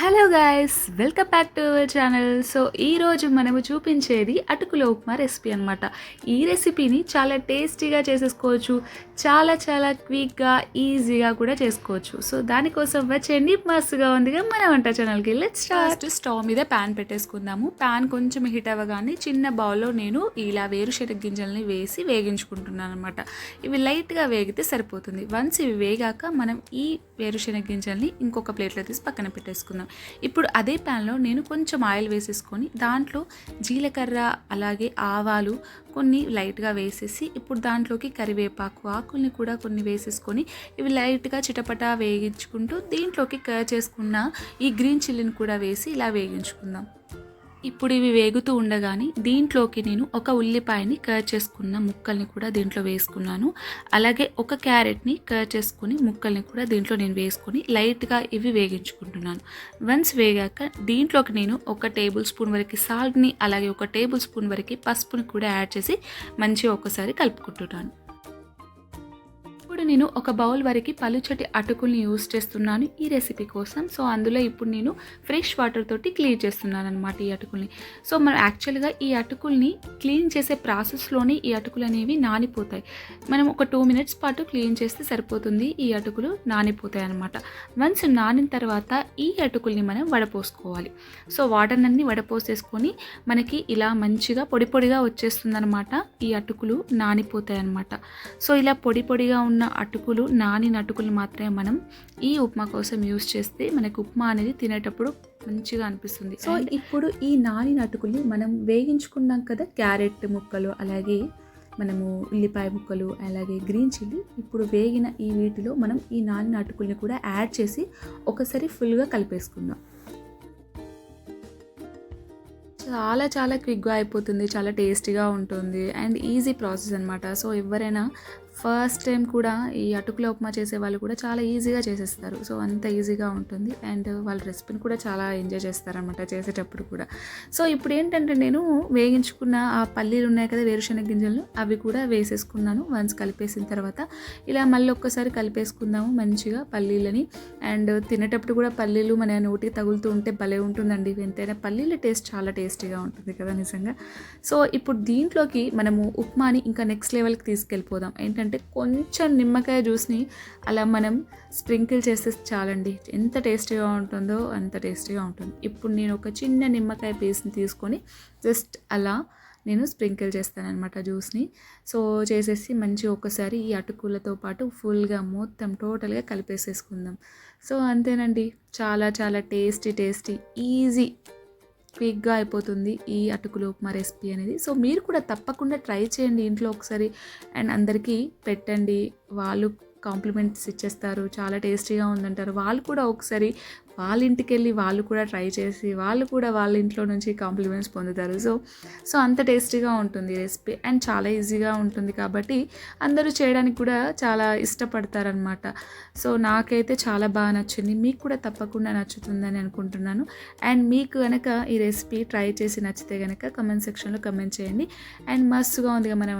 Hello guys welcome back to our channel so ఈరోజు మనము చూపించేది అటుకుల ఉప్మా రెసిపీ అనమాట ఈ రెసిపీని చాలా టేస్టీగా చేసేసుకోవచ్చు. చాలా చాలా క్విక్గా ఈజీగా కూడా చేసుకోవచ్చు. సో దానికోసం వచ్చేయండి మస్తుగా ఉందిగా మన వంట ఛానల్కి లెట్స్ స్టార్ట్ స్టవ్ మీద ప్యాన్ పెట్టేసుకుందాము. ప్యాన్ కొంచెం హీట్ అవ్వగానే చిన్న బౌల్లో నేను ఇలా వేరుశనగ గింజల్ని వేసి వేగించుకుంటున్నాను అనమాట ఇవి లైట్గా వేగితే సరిపోతుంది. వన్స్ ఇవి వేగాక మనం ఈ వేరుశనగ గింజల్ని ఇంకొక ప్లేట్లో తీసి పక్కన పెట్టేసుకుందాం. ఇప్పుడు అదే ప్యాన్లో నేను కొంచెం ఆయిల్ వేసేసుకొని దాంట్లో జీలకర్ర అలాగే ఆవాలు కొన్ని లైట్గా వేసేసి ఇప్పుడు దాంట్లోకి కరివేపాకు ఆకుల్ని కూడా కొన్ని వేసేసుకొని ఇవి లైట్గా చిటపటా వేగించుకుంటూ దీంట్లోకి కర్ చేసుకున్న ఈ గ్రీన్ చిల్లీని కూడా వేసి ఇలా వేగించుకుందాం ఇప్పుడు ఇవి వేగుతూ ఉండగానే దీంట్లోకి నేను ఒక ఉల్లిపాయని కర్ చేసుకున్న ముక్కల్ని కూడా దీంట్లో వేసుకున్నాను. అలాగే ఒక క్యారెట్ని కర్ చేసుకుని ముక్కల్ని కూడా దీంట్లో నేను వేసుకొని లైట్గా ఇవి వేగించుకుంటున్నాను. వన్స్ వేగాక దీంట్లోకి నేను ఒక టేబుల్ స్పూన్ వరకు సాల్ట్ని అలాగే ఒక టేబుల్ స్పూన్ వరకు పసుపుని కూడా యాడ్ చేసి మంచిగా ఒకసారి కలుపుకుంటున్నాను. నేను ఒక బౌల్ వరకు పలుచటి అటుకుల్ని యూస్ చేస్తున్నాను ఈ రెసిపీ కోసం. సో అందులో ఇప్పుడు నేను ఫ్రెష్ వాటర్ తోటి క్లీన్ చేస్తున్నాను అనమాట ఈ అటుకుల్ని. సో మనం యాక్చువల్గా ఈ అటుకుల్ని క్లీన్ చేసే ప్రాసెస్లోనే ఈ అటుకులు అనేవి నానిపోతాయి. మనం ఒక టూ మినిట్స్ పాటు క్లీన్ చేస్తే సరిపోతుంది ఈ అటుకులు నానిపోతాయి అనమాట వన్స్ నానిన తర్వాత ఈ అటుకుల్ని మనం వడపోసుకోవాలి. సో వాటర్ అన్ని వడపోసేసుకొని మనకి ఇలా మంచిగా పొడి పొడిగా వచ్చేస్తుంది అనమాట ఈ అటుకులు నానిపోతాయి అనమాట సో ఇలా పొడి పొడిగా ఉన్న అటుకులు నానిన అటుకులు మాత్రమే మనం ఈ ఉప్మా కోసం యూస్ చేస్తే మనకి ఉప్మా అనేది తినేటప్పుడు మంచిగా అనిపిస్తుంది. సో ఇప్పుడు ఈ నానిన అటుకుల్ని మనం వేగించుకున్నాం కదా క్యారెట్ ముక్కలు అలాగే మనము ఉల్లిపాయ ముక్కలు అలాగే గ్రీన్ చిల్లీ ఇప్పుడు వేగిన ఈ వీటిలో మనం ఈ నానిన అటుకుల్ని కూడా యాడ్ చేసి ఒకసారి ఫుల్గా కలిపేసుకుందాం. చాలా చాలా క్విక్గా అయిపోతుంది చాలా టేస్టీగా ఉంటుంది అండ్ ఈజీ ప్రాసెస్ అనమాట సో ఎవరైనా ఫస్ట్ టైం కూడా ఈ అటుకుల ఉప్మా చేసే వాళ్ళు కూడా చాలా ఈజీగా చేసేస్తారు. సో అంత ఈజీగా ఉంటుంది. అండ్ వాళ్ళ రెసిపీని కూడా చాలా ఎంజాయ్ చేస్తారనమాట చేసేటప్పుడు కూడా. సో ఇప్పుడు ఏంటంటే నేను వేగించుకున్న ఆ పల్లీలు ఉన్నాయి కదా వేరుశనగ గింజలు అవి కూడా వేసేసుకున్నాను. వన్స్ కలిపేసిన తర్వాత ఇలా మళ్ళీ ఒక్కసారి కలిపేసుకుందాము మంచిగా పల్లీలని. అండ్ తినేటప్పుడు కూడా పల్లీలు మన నోటికి తగులుతూ ఉంటే భలే ఉంటుందండి. ఎంతైనా పల్లీల టేస్ట్ చాలా టేస్టీగా ఉంటుంది కదా నిజంగా. సో ఇప్పుడు దీంట్లోకి మనము ఉప్మాని ఇంకా నెక్స్ట్ లెవెల్కి తీసుకెళ్ళిపోదాం. ఏంటంటే కొంచెం నిమ్మకాయ జ్యూస్ని అలా మనం స్ప్రింకిల్ చేస్తే చాలండి. ఎంత టేస్టీగా ఉంటుందో అంత టేస్టీగా ఉంటుంది. ఇప్పుడు నేను ఒక చిన్న నిమ్మకాయ పీస్ని తీసుకొని జస్ట్ అలా నేను స్ప్రింకిల్ చేస్తాను అనమాట జ్యూస్ని. సో చేసేసి మంచిగా ఒకసారి ఈ అటుకులతో పాటు ఫుల్గా మొత్తం టోటల్గా కలిపేసేసుకుందాం. సో అంతేనండి. చాలా చాలా టేస్టీ టేస్టీ ఈజీ క్విక్గా అయిపోతుంది ఈ అటుకులు ఉప్మా రెసిపీ అనేది. సో మీరు కూడా తప్పకుండా ట్రై చేయండి ఇంట్లో ఒకసారి. అండ్ అందరికీ పెట్టండి. వాళ్ళు కాంప్లిమెంట్స్ ఇచ్చేస్తారు చాలా టేస్టీగా ఉందంటారు. వాళ్ళు కూడా ఒకసారి వాళ్ళ ఇంటికి వెళ్ళి వాళ్ళు కూడా ట్రై చేసి వాళ్ళు కూడా వాళ్ళ ఇంట్లో నుంచి కాంప్లిమెంట్స్ పొందుతారు. సో సో అంత టేస్టీగా ఉంటుంది రెసిపీ అండ్ చాలా ఈజీగా ఉంటుంది కాబట్టి అందరూ చేయడానికి కూడా చాలా ఇష్టపడతారనమాట. సో నాకైతే చాలా బాగా నచ్చింది. మీకు కూడా తప్పకుండా నచ్చుతుందని అనుకుంటున్నాను. అండ్ మీకు కనుక ఈ రెసిపీ ట్రై చేసి నచ్చితే కనుక కమెంట్ సెక్షన్లో కమెంట్ చేయండి. అండ్ మస్తుగా ఉంది మనం